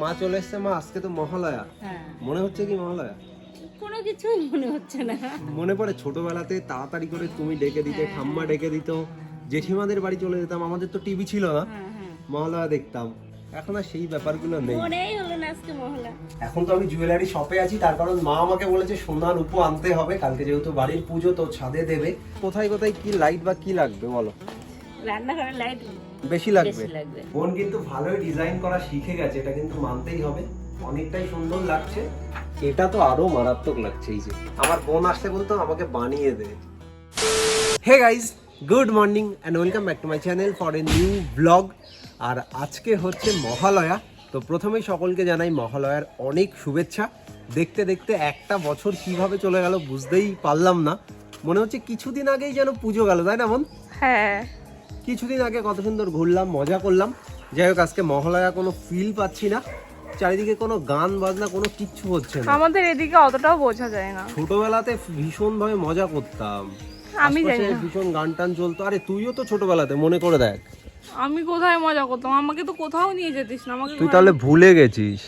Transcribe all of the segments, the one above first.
মা চলে এসছে মা আজকে তো মহালয়া। হ্যাঁ। মনে হচ্ছে কি মহালয়া? কোনো কিছুই মনে হচ্ছে না। মনে পড়ে ছোটবেলাতে তাড়াতাড়ি করে তুমি ডেকে দিতে ঠাম্মা ডেকে দিত জেঠিমাদের বাড়ি চলে যেতাম আমাদের তো টিভি ছিল না। হ্যাঁ হ্যাঁ। মহালয়া দেখতাম। এখন আর সেই ব্যাপারগুলো নেই। এখন তো আমি জুয়েলারি শপে আছি তার কারণ মা আমাকে বলেছে সোনার উপো আনতে হবে কালকে যেহেতু বাড়ির পুজো তো ছাদে দেবে। কোথায় কোথায় কি লাইট বা কি লাগবে বলো? রান্নাঘরের লাইট বেশি লাগবে। বোন কিন্তু ভালোই ডিজাইন করা শিখে গেছে এটা কিন্তু মানতেই হবে। অনেকটাই সুন্দর লাগছে। এটা তো আরও মারাত্মক লাগছে এই যে। আমার বোন আসতে বলতো আমাকে বানিয়ে দে। Hey guys good morning and welcome back to my channel for a new blog আর আজকে হচ্ছে মহালয়া তো প্রথমেই সকলকে জানাই মহালয়ার অনেক শুভেচ্ছা। দেখতে দেখতে একটা বছর কীভাবে চলে গেল বুঝতেই পারলাম না। মনে হচ্ছে কিছুদিন আগেই যেন পুজো গেল তাই না বোন? হ্যাঁ। কিছুদিন আগে কত সুন্দর ঘুরলাম মজা করলাম। যাই হোক আজকে মহালয়া কোনো ফিল পাচ্ছি না। চারিদিকে কোনো গান বাজনা কোনো কিচ্ছু হচ্ছে না। আমাদের এদিকে অতটাও বোঝা যায় না। ছোটবেলাতে ভীষণ ভাবে মজা করতাম। আমি জানি না। ভীষণ গান টান চলতো। আরে তুইও তো ছোটবেলাতে মনে করে দেখ। আমি কোথায় মজা করতাম? আমাকে তো কোথাও নিয়ে যেতিস না আমাকে তুই তাহলে ভুলে গেছিস।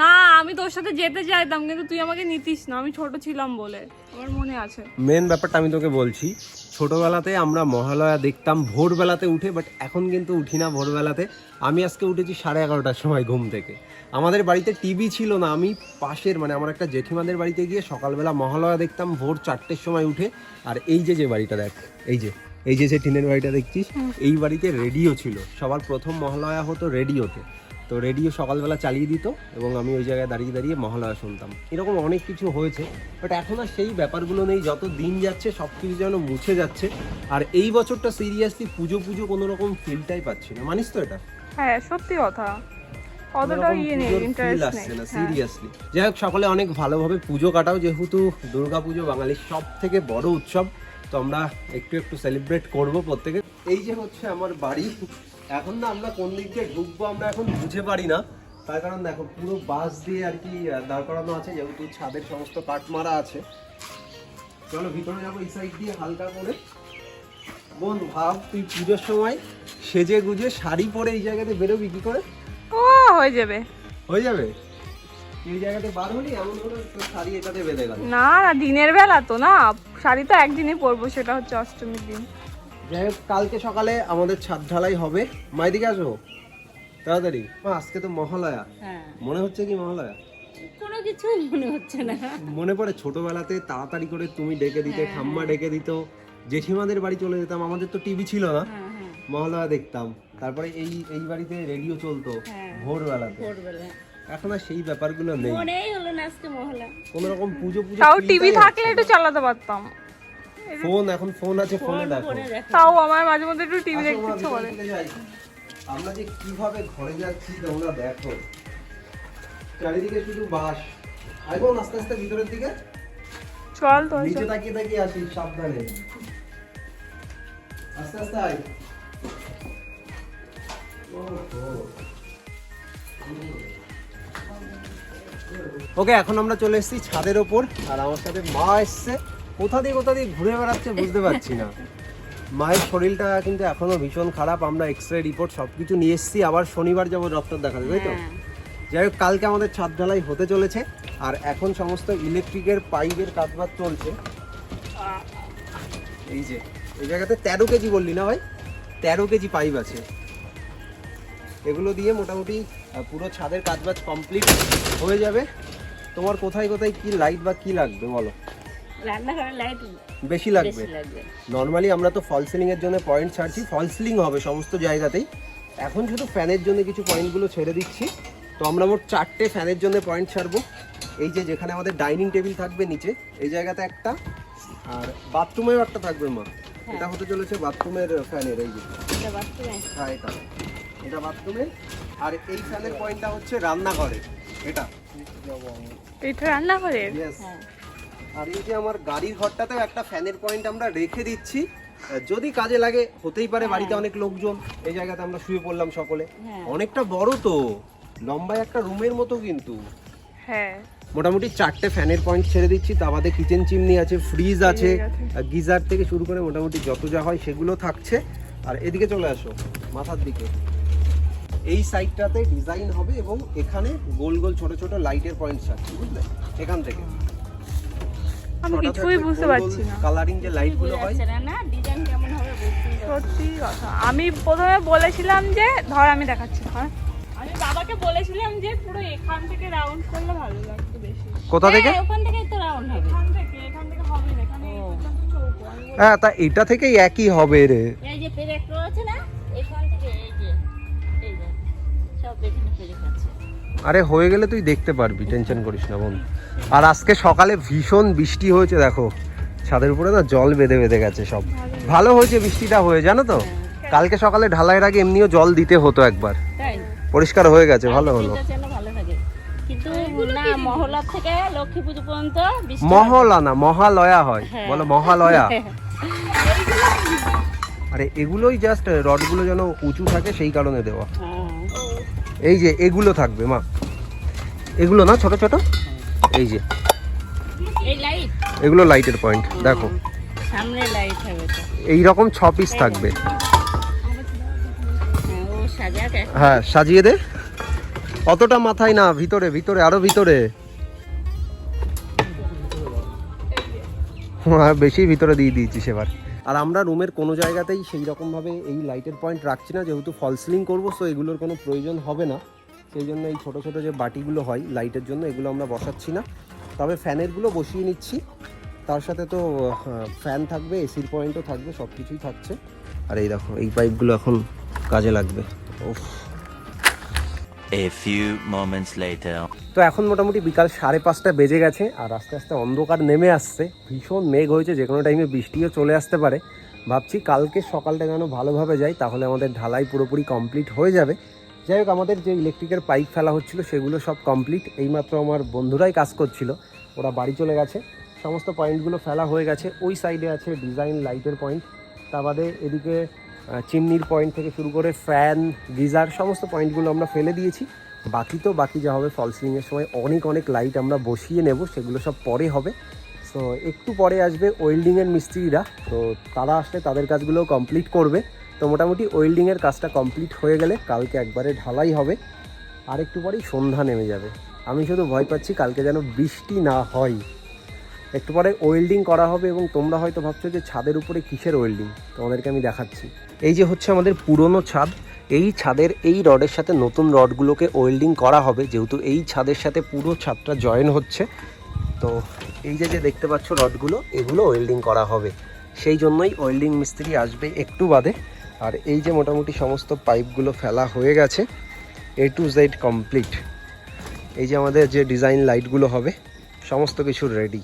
না আমি তোর সাথে যেতে চাইতাম কিন্তু তুই আমাকে নিতিস না আমি ছোট ছিলাম বলে। আমার মনে আছে। মেন ব্যাপারটা আমি তোকে বলছি ছোটবেলাতে আমরা মহালয়া দেখতাম ভোরবেলাতে উঠে বাট এখন কিন্তু উঠি না ভোরবেলাতে। আমি আজকে উঠেছি সাড়ে এগারোটার সময় ঘুম থেকে। আমাদের বাড়িতে টিভি ছিল না আমি পাশের মানে আমার একটা জেঠিমাদের বাড়িতে গিয়ে সকালবেলা মহালয়া দেখতাম ভোর চারটের সময় উঠে। আর এই যে যে বাড়িটা দেখ এই যে এই যে যে টিনের বাড়িটা দেখছিস এই বাড়িতে রেডিও ছিল। সবার প্রথম মহালয়া হতো রেডিওতে। তো রেডিও সকালবেলা চালিয়ে দিত এবং আমি ওই জায়গায় দাঁড়িয়ে দাঁড়িয়ে মহালয়া শুনতাম। এরকম অনেক কিছু হয়েছে বাট এখন আর সেই ব্যাপারগুলো নেই যত দিন যাচ্ছে সব কিছু যেন মুছে যাচ্ছে। আর এই বছরটা সিরিয়াসলি পুজো পুজো কোনো রকম ফিলটাই পাচ্ছি না। মানিস তো এটা? হ্যাঁ সত্যি কথা। অতটাও ইয়ে নেই ইন্টারেস্ট নেই। হ্যাঁ। সিরিয়াসলি যাই হোক সকলে অনেক ভালোভাবে পুজো কাটাও যেহেতু দুর্গা পুজো বাঙালির সব থেকে বড় উৎসব তো আমরা একটু একটু সেলিব্রেট করব প্রত্যেকে। এই যে হচ্ছে আমার বাড়ি এখন না আমরা কোন দিক দিয়ে ঢুকবো আমরা এখন বুঝে পারি না। তার কারণ দেখো পুরো বাস দিয়ে আর কি দাঁড় করানো আছে যেহেতু ছাদের সমস্ত কাঠ মারা আছে। চলো ভিতরে যাব এই সাইড দিয়ে হালকা করে। বোন ভাব তুই পুজোর সময় সেজে গুজে শাড়ি পরে এই জায়গাতে বেরোবি কি করে? ও হয়ে যাবে। হয়ে যাবে? এই জায়গাতে বার হলি এমন হলো শাড়ি এটাতে বেঁধে গেল। না না দিনের বেলা তো না শাড়ি তো একদিনই পরবো সেটা হচ্ছে অষ্টমীর দিন। যাই হোক কালকে সকালে আমাদের ছাদ ঢালাই হবে। মাইদিকে আসো। তাড়াতাড়ি। মা, আজকে তো মহালয়া। হ্যাঁ। মনে হচ্ছে কি মহালয়া? কোনো মনে হচ্ছে না। মনে পড়ে ছোটবেলাতে তাড়াতাড়ি করে তুমি ডেকে দিতে ঠাম্মা ডেকে দিত। জেঠিমাদের বাড়ি চলে যেতাম আমাদের তো টিভি ছিল না। হ্যাঁ হ্যাঁ। মহালয়া দেখতাম। তারপরে এই এই বাড়িতে রেডিও চলতো হ্যাঁ। ভোরবেলাতে। ভোরবেলা এখন আর সেই ব্যাপারগুলো নেই। মনেই হলো না আজকে মহলা কোন রকম পুজো পুজো তাও টিভি থাকলে একটু চালাতে পারতাম। ফোন এখন ফোন আছে ফোনে দেখো। তাও আমার মাঝে মধ্যে একটু টিভি দেখতে ইচ্ছে করে। আমরা যে কীভাবে ঘরে যাচ্ছি তোমরা দেখো। চারিদিকে শুধু বাস এখন আস্তে আস্তে ভিতরের দিকে। চল তো নিচে তাকিয়ে তাকিয়ে আসি সাবধানে। আস্তে আস্তে আয়। ওকে এখন আমরা চলে এসেছি ছাদের ওপর আর আমার সাথে মা এসছে। কোথা দিয়ে কোথা দিয়ে ঘুরে বেড়াচ্ছে বুঝতে পারছি না। মায়ের শরীরটা কিন্তু এখনও ভীষণ খারাপ আমরা এক্স রে রিপোর্ট সব কিছু নিয়ে এসেছি আবার শনিবার যাব ডক্টর দেখাতে তাই তো? হ্যাঁ। যাই হোক কালকে আমাদের ছাদ ঢালাই হতে চলেছে আর এখন সমস্ত ইলেকট্রিকের পাইপের কাজবাজ চলছে। এই যে এই জায়গাতে তেরো কেজি বললি না ভাই? তেরো কেজি পাইপ আছে। এগুলো দিয়ে মোটামুটি পুরো ছাদের কাজবাজ কমপ্লিট হয়ে যাবে। তোমার কোথায় কোথায় কি লাইট বা কি লাগবে বলো? রান্নাঘরের লাইট বেশি লাগবে। নর্মালি আমরা তো ফল সিলিং এর জন্য পয়েন্ট ছাড়ছি ফল সিলিং হবে সমস্ত জায়গাতেই। এখন শুধু ফ্যানের জন্য কিছু পয়েন্টগুলো ছেড়ে দিচ্ছি তো আমরা মোট চারটে ফ্যানের জন্য পয়েন্ট ছাড়বো। এই যে যেখানে আমাদের ডাইনিং টেবিল থাকবে নিচে এই জায়গাতে একটা আর বাথরুমেও একটা থাকবে মা। এটা হতে চলেছে বাথরুমের ফ্যানের এই যে। হ্যাঁ এটা। এটা বাথরুমের আর এই ফ্যানের পয়েন্টটা হচ্ছে রান্নাঘরে। এটা। এটা রান্না করে Yes. হ্যাঁ। আর এই যে আমার গাড়ির ঘরটাতেও একটা ফ্যানের পয়েন্ট আমরা রেখে দিচ্ছি। যদি কাজে লাগে হতেই পারে বাড়িতে অনেক লোকজন এই জায়গাতে আমরা শুয়ে পড়লাম সকলে। হ্যাঁ। অনেকটা বড় তো লম্বায় একটা রুমের মতো কিন্তু। হ্যাঁ। মোটামুটি চারটে ফ্যানের পয়েন্ট ছেড়ে দিচ্ছি তা বাদে কিচেন চিমনি আছে ফ্রিজ আছে আছে। গিজার থেকে শুরু করে মোটামুটি যত যা হয় সেগুলো থাকছে। আর এদিকে চলে আসো মাথার দিকে। এই সাইডটাতে ডিজাইন হবে এবং এখানে গোল গোল ছোট ছোট লাইটের পয়েন্টস আছে বুঝলে? এখান থেকে। আমি কিছুই বুঝতে পারছি না। কালারিং যে লাইটগুলো হয় না না ডিজাইন কেমন হবে। সত্যি কথা। আমি প্রথমে বলেছিলাম যে ধর আমি দেখাচ্ছি ধর। আমি বাবাকে বলেছিলাম যে পুরো এখান থেকে রাউন্ড করলে ভালো লাগতো বেশি। কোথা থেকে? হ্যাঁ, ওখান থেকেই তো রাউন্ড হবে। এখান থেকে এখান থেকে হবে না এখানে হ্যাঁ তা এটা থেকেই একই হবে রে। এই যে পেরেক রয়েছে না এখান থেকে এই যে এই যে সব এখানে পেরেক আছে। আরে হয়ে গেলে তুই দেখতে পারবি টেনশন করিস না বোন আর আজকে সকালে ভীষণ বৃষ্টি হয়েছে দেখো। ছাদের উপরে না জল বেঁধে বেঁধে গেছে সব। ভালো হয়েছে বৃষ্টিটা হয়ে জানো তো? কালকে সকালে ঢালাইয়ের আগে এমনিও জল দিতে হতো একবার। পরিষ্কার হয়ে গেছে ভালো হলো। মহলা না মহালয়া হয়। হ্যাঁ। বলো মহালয়া। আরে এগুলোই জাস্ট রডগুলো যেন উঁচু থাকে সেই কারণে দেওয়া। হ্যাঁ। এই যে এগুলো থাকবে মা। এগুলো না ছোট ছোট? এই যে। এগুলো লাইটের পয়েন্ট দেখো। সামনে লাইট হবে এই রকম ছ পিস থাকবে। হ্যাঁ, হ্যাঁ সাজিয়ে দে। অতটা মাথায় না ভিতরে ভিতরে আরও ভিতরে। হ্যাঁ বেশি ভিতরে দিয়ে দিয়েছিস এবার। আর আমরা রুমের কোনো জায়গাতেই সেই রকমভাবে এই লাইটের পয়েন্ট রাখছি না, যেহেতু ফল সিলিং করব সো এগুলোর কোনো প্রয়োজন হবে না। সেই জন্য এই ছোটো ছোটো যে বাটিগুলো হয় লাইটের জন্য, এগুলো আমরা বসাচ্ছি না। তবে ফ্যানেরগুলো বসিয়ে নিচ্ছি। তার সাথে তো ফ্যান থাকবে এসির পয়েন্টও থাকবে সব কিছুই থাকছে। আর এই দেখো, এই পাইপগুলো এখন কাজে লাগবে। উফ। A few moments later. তো এখন মোটামুটি বিকাল সাড়ে পাঁচটা বেজে গেছে, আর আস্তে আস্তে অন্ধকার নেমে আসছে। ভীষণ মেঘ হয়েছে, যে কোনো টাইমে বৃষ্টিও চলে আসতে পারে। ভাবছি কালকে সকালটা যেন ভালোভাবে যাই তাহলে আমাদের ঢালাই পুরোপুরি কমপ্লিট হয়ে যাবে। যাই হোক, আমাদের যে ইলেকট্রিকের পাইপ ফেলা হচ্ছিল, সেগুলো সব কমপ্লিট এইমাত্র আমার বন্ধুরাই কাজ করছিল, ওরা বাড়ি চলে গেছে। সমস্ত পয়েন্টগুলো ফেলা হয়ে গেছে। ওই সাইডে আছে ডিজাইন লাইটের পয়েন্ট তা বাদে এদিকে চিমনির পয়েন্ট থেকে শুরু করে ফ্যান গিজার, সমস্ত পয়েন্টগুলো আমরা ফেলে দিয়েছি। বাকি তো বাকি যা হবে ফল সিলিংয়ের সময় অনেক অনেক লাইট আমরা বসিয়ে নেব, সেগুলো সব পরে হবে। সো একটু পরে আসবে ওয়েল্ডিংয়ের মিস্ত্রিরা, তো তারা আসলে তাদের কাজগুলো কমপ্লিট করবে। তো মোটামুটি ওয়েল্ডিংয়ের কাজটা কমপ্লিট হয়ে গেলে কালকে একবারে ঢালাই হবে, আর একটু পরেই সন্ধ্যা নেমে যাবে। আমি শুধু ভয় পাচ্ছি কালকে যেন বৃষ্টি না হয়। একটু পরে ওয়েল্ডিং করা হবে এবং তোমরা হয়তো ভাবছ যে ছাদের উপরে কিসের ওয়েল্ডিং তোমাদেরকে আমি দেখাচ্ছি। এই যে হচ্ছে আমাদের পুরনো ছাদ, এই ছাদের এই রডের সাথে নতুন রডগুলোকে ওয়েল্ডিং করা হবে, যেহেতু এই ছাদের সাথে পুরো ছাদটা জয়েন হচ্ছে। তো এই যে যে দেখতে পাচ্ছ রডগুলো, এগুলো ওয়েল্ডিং করা হবে। সেই জন্যই ওয়েল্ডিং মিস্ত্রি আসবে একটু বাদে। আর এই যে মোটামুটি সমস্ত পাইপগুলো ফেলা হয়ে গেছে এ টু জেড কমপ্লিট এই যে আমাদের যে ডিজাইন লাইটগুলো হবে সমস্ত কিছু রেডি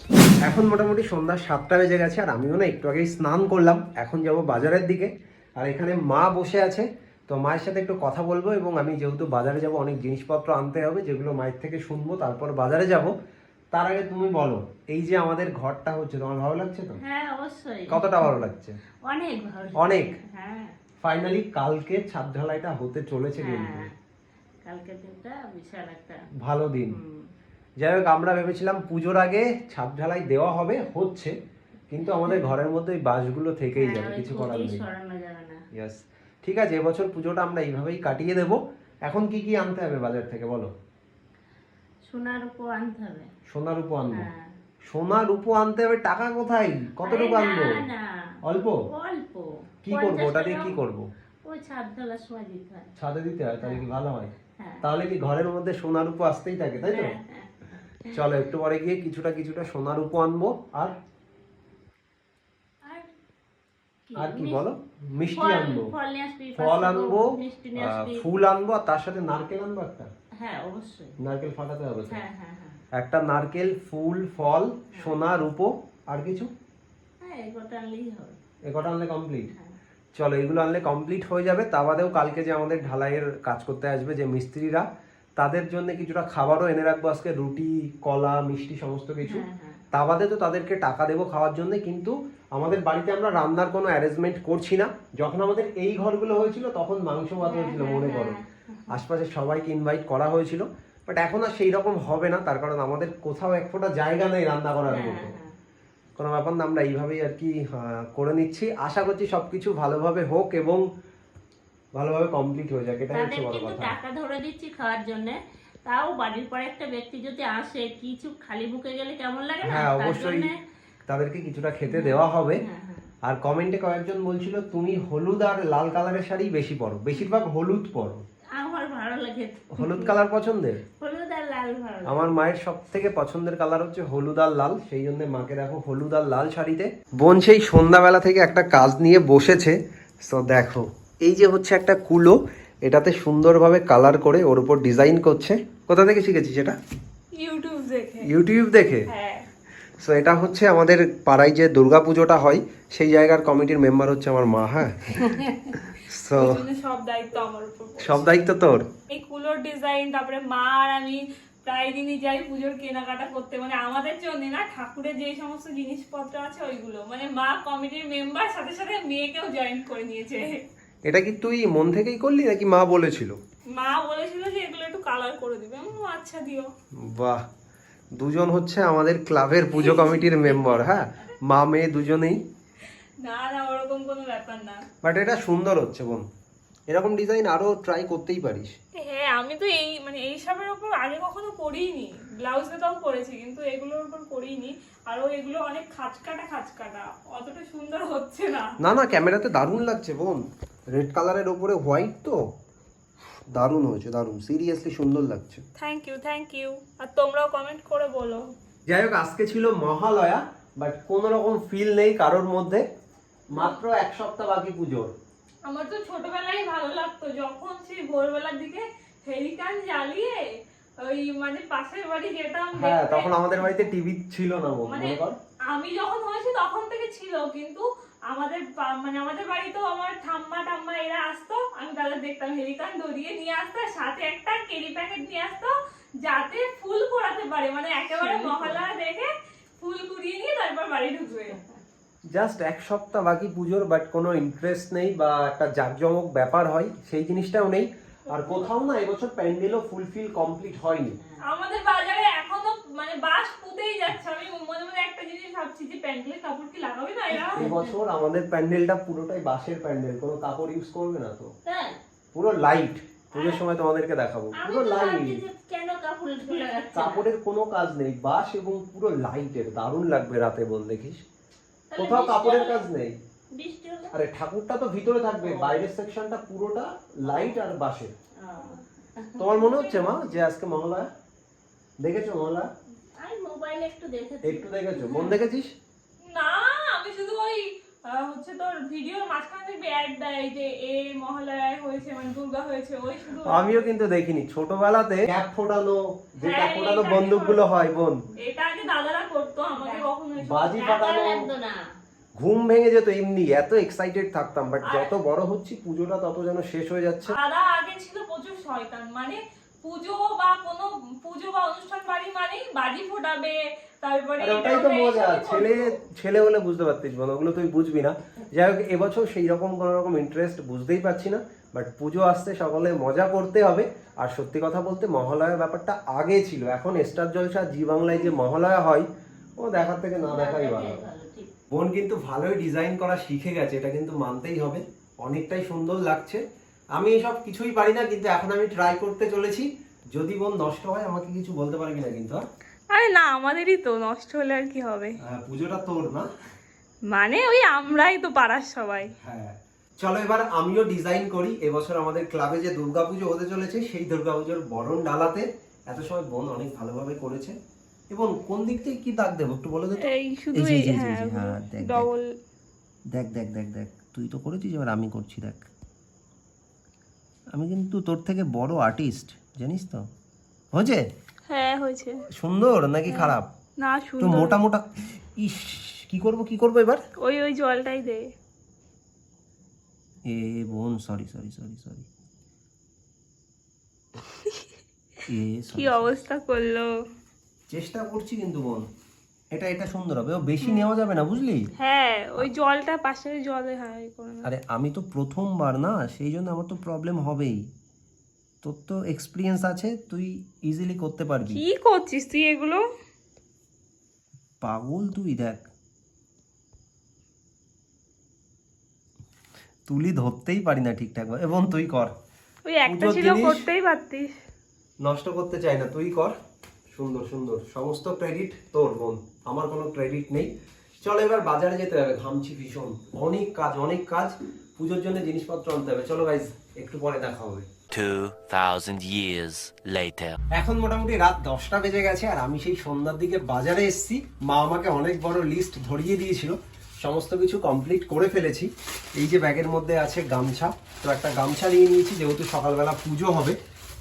এখন মোটামুটি সন্ধ্যা সাতটা বেজে গেছে আর আমিও না একটু আগেই স্নান করলাম। এখন যাব বাজারের দিকে আর এখানে মা বসে আছে। তো মায়ের সাথে একটু কথা বলব এবং আমি যেহেতু বাজারে যাব অনেক জিনিসপত্র আনতে হবে যেগুলো মায়ের থেকে শুনব তারপর বাজারে যাব। তার আগে তুমি বলো এই যে আমাদের ঘরটা হচ্ছে তোমার ভালো লাগছে তো? হ্যাঁ অবশ্যই। কতটা ভালো লাগছে? অনেক ভালো অনেক? হ্যাঁ। ফাইনালি কালকে ছাদ ঢালাইটা হতে চলেছে কিন্তু। হ্যাঁ কালকের দিনটা বিশাল একটা ভালো দিন। যাই হোক আমরা ভেবেছিলাম পুজোর আগে ছাদ ঢালাই দেওয়া হবে হচ্ছে কিন্তু আমাদের ঘরের মধ্যে ওই বাঁশগুলো থেকেই যাবে হ্যাঁ, কিছু করার নেই। যাবে ইয়াস ঠিক আছে এবছর পুজোটা আমরা এইভাবেই কাটিয়ে দেব। এখন কি কি আনতে হবে বাজার থেকে বলো? সোনার উপর আনতে হবে। সোনা রূপো আনব। হ্যাঁ। সোনা রূপো আনতে হবে টাকা কোথায়? কতটুকু আনব? অল্প? অল্প। কি করব? ওটা দিয়ে কি করব? ওই ছাদ ঢালার সময় দিতে হয়। ছাদে দিতে হয় তাহলে কি ভালো হয়? হ্যাঁ। তাহলে কি ঘরের মধ্যে সোনা রূপো আসতেই থাকে তাই তো? হ্যাঁ, হ্যাঁ। চলো একটু পরে গিয়ে কিছুটা কিছুটা সোনা রূপো আনব আর আর কি? বলো? মিষ্টি আনব। ফল আনব ফুল আনব আর তার সাথে নারকেল আনব একটা? হ্যাঁ অবশ্যই। নারকেল ফাটাতে হবে হ্যাঁ হ্যাঁ একটা নারকেল ফুল ফল সোনা রূপো আর কিছু? হ্যাঁ এগোটা আনলেই হবে। এ কটা আনলে কমপ্লিট চলো এগুলো আনলে কমপ্লিট হয়ে যাবে। তা বাদেও কালকে যে আমাদের ঢালাইয়ের কাজ করতে আসবে যে মিস্ত্রিরা তাদের জন্য কিছুটা খাবারও এনে রাখব আজকে রুটি কলা মিষ্টি সমস্ত কিছু। হ্যাঁ হ্যাঁ। তা বাদে তো তাদেরকে টাকা দেবো খাওয়ার জন্য কিন্তু আমাদের বাড়িতে আমরা রান্নার কোনো অ্যারেঞ্জমেন্ট করছি না। যখন আমাদের এই ঘরগুলো হয়েছিল তখন মাংস ভাত হয়েছিল মনে করো। আশপাশে সবাইকে ইনভাইট করা হয়েছিল। বাট এখন আর সেই রকম হবে না তার কারণ আমাদের কোথাও এক ফোঁটা জায়গা নেই রান্না করার হ্যাঁ, মতো। হ্যাঁ। কোনো ব্যাপার না আমরা এইভাবেই আর কি করে নিচ্ছি। আশা করছি সব কিছু ভালোভাবে হোক এবং ভালোভাবে কমপ্লিট হয়ে যাক এটা হচ্ছে বড় কথা। টাকা ধরে দিচ্ছি খাওয়ার জন্য। তাও বাড়ির পর একটা ব্যক্তি যদি আসে কিছু খালি বুকে গেলে কেমন লাগে না? হ্যাঁ অবশ্যই তাদেরকে কিছুটা খেতে দেওয়া হবে। হ্যাঁ, হ্যাঁ। আর কমেন্টে কয়েকজন বলছিল তুমি হলুদ আর লাল কালারের শাড়ি বেশি পরো। বেশিরভাগ হলুদ পরো। আমার ভালো লাগে হলুদ কালার পছন্দের? হলুদ আর লাল ভালো আমার মায়ের সব থেকে পছন্দের কালার হচ্ছে হলুদ আর লাল। সেই জন্য মাকে দেখো হলুদ আর লাল শাড়িতে। বোন সেই সন্ধ্যাবেলা থেকে একটা কাজ নিয়ে বসেছে। সো দেখো এই যে হচ্ছে একটা কুলো এটাতে সুন্দরভাবে কালার করে ওর উপর ডিজাইন করছে। কোথা থেকে শিখেছি সেটা ইউটিউব দেখে। ইউটিউব দেখে? হ্যাঁ। সো এটা হচ্ছে আমাদের পাড়ায় যে দুর্গা পুজোটা হয় সেই জায়গার কমিটির মেম্বার হচ্ছে আমার মা হ্যাঁ? সো সব দায়িত্ব আমার উপর সব দায়িত্ব তোর? এই কুলোর ডিজাইন তারপরে মা আর আমি প্রায় দিনই যাই পুজোর কেনাকাটা করতে। মানে আমাদের জন্য না ঠাকুরের যে সমস্ত জিনিসপত্র আছে ওইগুলো। মানে মা কমিটির মেম্বার সাথে সাথে মেয়েকেও জয়েন করে নিয়েছে। এটা কি তুই মন থেকেই করলি নাকি মা বলেছিল? মা বলেছিল যে এগুলো একটু কালার করে দিবে। আমি আচ্ছা দিও। বাহ দুজন হচ্ছে আমাদের ক্লাবের পুজো কমিটির মেম্বার হ্যাঁ? মা মেয়ে দুজনেই। না না ওরকম কোনো ব্যাপার না। বাট এটা সুন্দর হচ্ছে বোন। এরকম ডিজাইন আরও ট্রাই করতেই পারিস। হ্যাঁ আমি তো এই মানে এই সবের উপর আগে কখনো করিনি। ব্লাউজে তাও করেছি কিন্তু এগুলোর উপর করিনি। আরও এগুলো অনেক খাঁচকাটা খাঁচকাটা অতটা সুন্দর হচ্ছে না। না না ক্যামেরাতে দারুণ লাগছে বোন। রেড কালারের ওপরে হোয়াইট তো? দারুণ হয়েছে দারুণ। সিরিয়াসলি সুন্দর লাগছে। থ্যাংক ইউ থ্যাংক ইউ আর তোমরাও কমেন্ট করে বলো। যাই হোক আজকে ছিল মহালয়া বাট কোন রকম ফিল নেই কারোর মধ্যে। মাত্র এক সপ্তাহ বাকি পুজোর। আমার তো ছোটবেলায় ভালো লাগতো যখন সেই ভোরবেলার দিকে হেরিকান জ্বালিয়ে ওই মানে পাশের বাড়ি যেতাম হ্যাঁ তখন আমাদের বাড়িতে টিভি ছিল না মানে আমি যখন হয়েছি তখন থেকে ছিল কিন্তু আমাদের মানে আমাদের বাড়িতেও আমার ঠাম্মা টাম্মা এরা আসতো। আমি তাদের দেখতাম হেরিকান ধরিয়ে নিয়ে আসতো সাথে একটা কেরি প্যাকেট নিয়ে আসতো যাতে ফুল করাতে পারে। মানে একেবারে মহালয়া দেখে ফুল কুড়িয়ে নিয়ে তারপর বাড়ি ঢুকবে। জাস্ট এক সপ্তাহ বাকি পুজোর বাট কোনো ইন্টারেস্ট নেই বা একটা জাঁকজমক ব্যাপার হয় সেই জিনিসটাও নেই। আর কোথাও না এবছর প্যান্ডেলও ফুলফিল কমপ্লিট হয়নি। আমাদের বাজারে এখনও মানে বাস পুঁতেই যাচ্ছে। আমি মনে মনে একটা জিনিস ভাবছি যে প্যান্ডেলের কাপড় কি লাগাবে না এরা? এবছর আমাদের প্যান্ডেলটা পুরোটাই বাঁশের প্যান্ডেল কোনো কাপড় ইউজ করবে না তো। তাই? পুরো লাইট পুজোর সময় তোমাদেরকে দেখাবো। পুরো লাইট কেন কাপড় কাপড়ের কোনো কাজ নেই বাঁশ এবং পুরো লাইটের দারুণ লাগবে রাতে বল দেখিস। কোথাও কাপড়ের কাজ নেই। আরে ঠাকুরটা তো ভিতরে থাকবে বাইরের সেকশনটা পুরোটা লাইট আর বাঁশের। তোমার মনে হচ্ছে মা যে আজকে মহালয়া দেখেছ আমি মোবাইলে একটু দেখেছি। একটু দেখেছ? মন দেখেছিস? না আমি শুধু ওই হচ্ছে তোর ভিডিওর মাঝখানে দেখবি অ্যাড দেয় যে এ মহালয়ায় হয়েছে মানে দুর্গা হয়েছে ওই শুধু আমিও কিন্তু দেখিনি। ছোটবেলাতে ক্যাপ ফোটানো যে হ্যাঁ, ক্যাপ ফোটানো বন্দুকগুলো হয় বোন। এটা আগে দাদারা করতো আমাকে কখনো বাজি ফাটানো। না। ঘুম ভেঙে যেত এমনি এত এক্সাইটেড থাকতাম বাট যত বড় হচ্ছি পুজোটা তত যেন শেষ হয়ে যাচ্ছে। দাদা আগে ছিল প্রচুর শয়তান মানে পুজো বা কোনো পুজো বা অনুষ্ঠান বাড়ি মানেই বাজি ফোটাবে তারপরে ওটাই তো মজা ছেলে ছেলে হলে বুঝতে পারতিস বোন ওগুলো তুই বুঝবি না। যাই হোক এবছর সেই রকম কোনো রকম ইন্টারেস্ট বুঝতেই পারছি না বাট পুজো আসতে সকলে মজা করতে হবে। আর সত্যি কথা বলতে মহালয়ার ব্যাপারটা আগে ছিল এখন স্টার জলসা জি বাংলায় যে মহালয়া হয় ও দেখার থেকে না দেখাই ভালো। ভালো বোন কিন্তু ভালোই ডিজাইন করা শিখে গেছে এটা কিন্তু মানতেই হবে। অনেকটাই সুন্দর লাগছে। আমি এসব কিছুই পারি না কিন্তু এখন আমি ট্রাই করতে চলেছি। যদি বোন নষ্ট হয় আমাকে কিছু বলতে পারবি না কিন্তু হ্যাঁ? আরে না আমাদেরই তো নষ্ট হলে আর কি হবে? আহ, পুজোটা তোর না? মানে ওই আমরাই তো পাড়ার সবাই। হ্যাঁ। চলো এবার আমিও ডিজাইন করি। এবছর আমাদের ক্লাবে যে দুর্গাপুজো হতে চলেছে সেই দুর্গাপুজোর বরণ ডালাতে এত সময় বোন অনেক ভালোভাবে করেছে। এবং কোন দিক থেকে কি দাগ দেবো একটু বলে দে তো। এই শুধু এই হ্যাঁ হ্যাঁ, দেখ, দেখ। ডবল দেখ দেখ দেখ দেখ তুই তো করেছিস এবার আমি করছি দেখ। আমি কিন্তু তোর থেকে বড় আর্টিস্ট জানিস তো? হয়েছে? হ্যাঁ হয়েছে। সুন্দর নাকি খারাপ? না তো মোটা মোটা ইস কি করব কি করব এবার? ওই ওই জলটাই দে। এ বোন সরি সরি সরি সরি এ কি অবস্থা করল? চেষ্টা করছি কিন্তু বোন। এটা এটা সুন্দর হবে। ও বেশি নেওয়া যাবে না বুঝলি? হ্যাঁ ওই জলটা পাশের জলে হ্যাঁ। আরে আমি তো প্রথমবার না সেই জন্য আমার তো প্রবলেম হবেই। তোর তো এক্সপিরিয়েন্স আছে তুই ইজিলি করতে পারবি। কি করছিস তুই এগুলো? পাগল তুই দেখ। তুলি ধরতেই পারি না ঠিকঠাক এবং তুই কর। ওই একটা ছিল করতেই পারতিস। নষ্ট করতে চাই না তুই কর। সুন্দর সুন্দর। সমস্ত ক্রেডিট তোর বোন। আমার কোনো ক্রেডিট নেই। চলো এবার বাজারে যেতে হবে। ঘামছি ভীষণ। অনেক কাজ অনেক কাজ। পুজোর জন্য জিনিসপত্র আনতে হবে। চলো গাইজ একটু পরে দেখা হবে। 2,000 years later. এখন মোটামুটি রাত দশটা বেজে গেছে আর আমি সেই সন্ধ্যার দিকে বাজারে এসেছি। মা আমাকে অনেক বড় লিস্ট ধরিয়ে দিয়েছিল। সমস্ত কিছু কমপ্লিট করে ফেলেছি। এই যে ব্যাগের মধ্যে আছে গামছা। তো একটা গামছা নিয়ে নিয়েছি যেহেতু সকালবেলা পুজো হবে।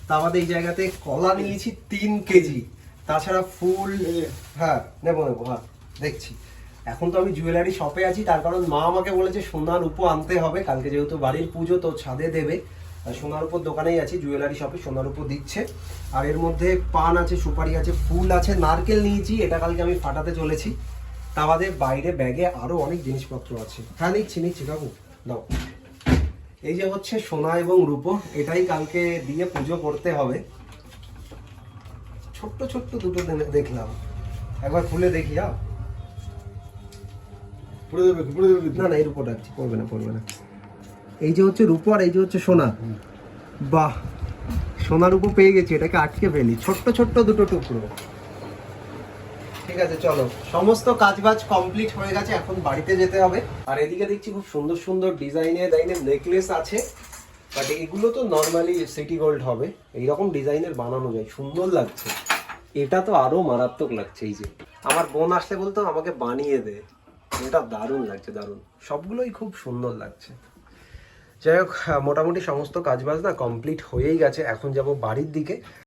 তা আমাদের এই জায়গাতে কলা নিয়েছি তিন কেজি। তাছাড়া ফুল হ্যাঁ নেব নেব হ্যাঁ দেখছি। এখন তো আমি জুয়েলারি শপে আছি, তার কারণ মা আমাকে বলেছে, সোনার উপো আনতে হবে, কালকে যেহেতু বাড়ির পুজো, তো ছাদে দেবে। সোনার উপর দোকানেই আছি জুয়েলারি শপে সোনার উপর দিচ্ছে। আর এর মধ্যে পান আছে, সুপারি আছে, ফুল আছে, নারকেল নিয়েছি, এটা কালকে আমি ফাটাতে চলেছি। তা বাইরে ব্যাগে আরও অনেক জিনিসপত্র আছে। হ্যাঁ নিচ্ছি নিচ্ছি, কাকু, দাও। এই যে হচ্ছে সোনা এবং রূপো, এটাই কালকে দিয়ে পুজো করতে হবে। ছোট্ট ছোট্ট দুটো দেখলাম। একবার খুলে দেখি পড়ে পড়ে যাবে না না এর উপর রাখছি পড়বে না পড়বে না। এই যে হচ্ছে রূপো আর এই যে হচ্ছে সোনা। বাহ! সোনার উপর পেয়ে গেছি এটাকে আটকে ফেলি। ছোট্ট ছোট্ট দুটো টুকরো। ঠিক আছে চলো। সমস্ত কাজবাজ কমপ্লিট হয়ে গেছে এখন বাড়িতে যেতে হবে। আর এদিকে দেখছি খুব সুন্দর সুন্দর ডিজাইনের ডাইনের নেকলেস আছে। বাট এগুলো তো নর্মালি সিটি গোল্ড হবে। এইরকম ডিজাইনের বানানো যায়। সুন্দর লাগছে। এটা তো আরও মারাত্মক লাগছে এই যে। আমার বোন আসলে বলতো, আমাকে বানিয়ে দে। এটা দারুণ লাগছে, দারুণ। সবগুলোই খুব সুন্দর লাগছে। যাই হোক মোটামুটি সমস্ত কাজবাজ না কমপ্লিট হয়েই গেছে। এখন যাব বাড়ির দিকে।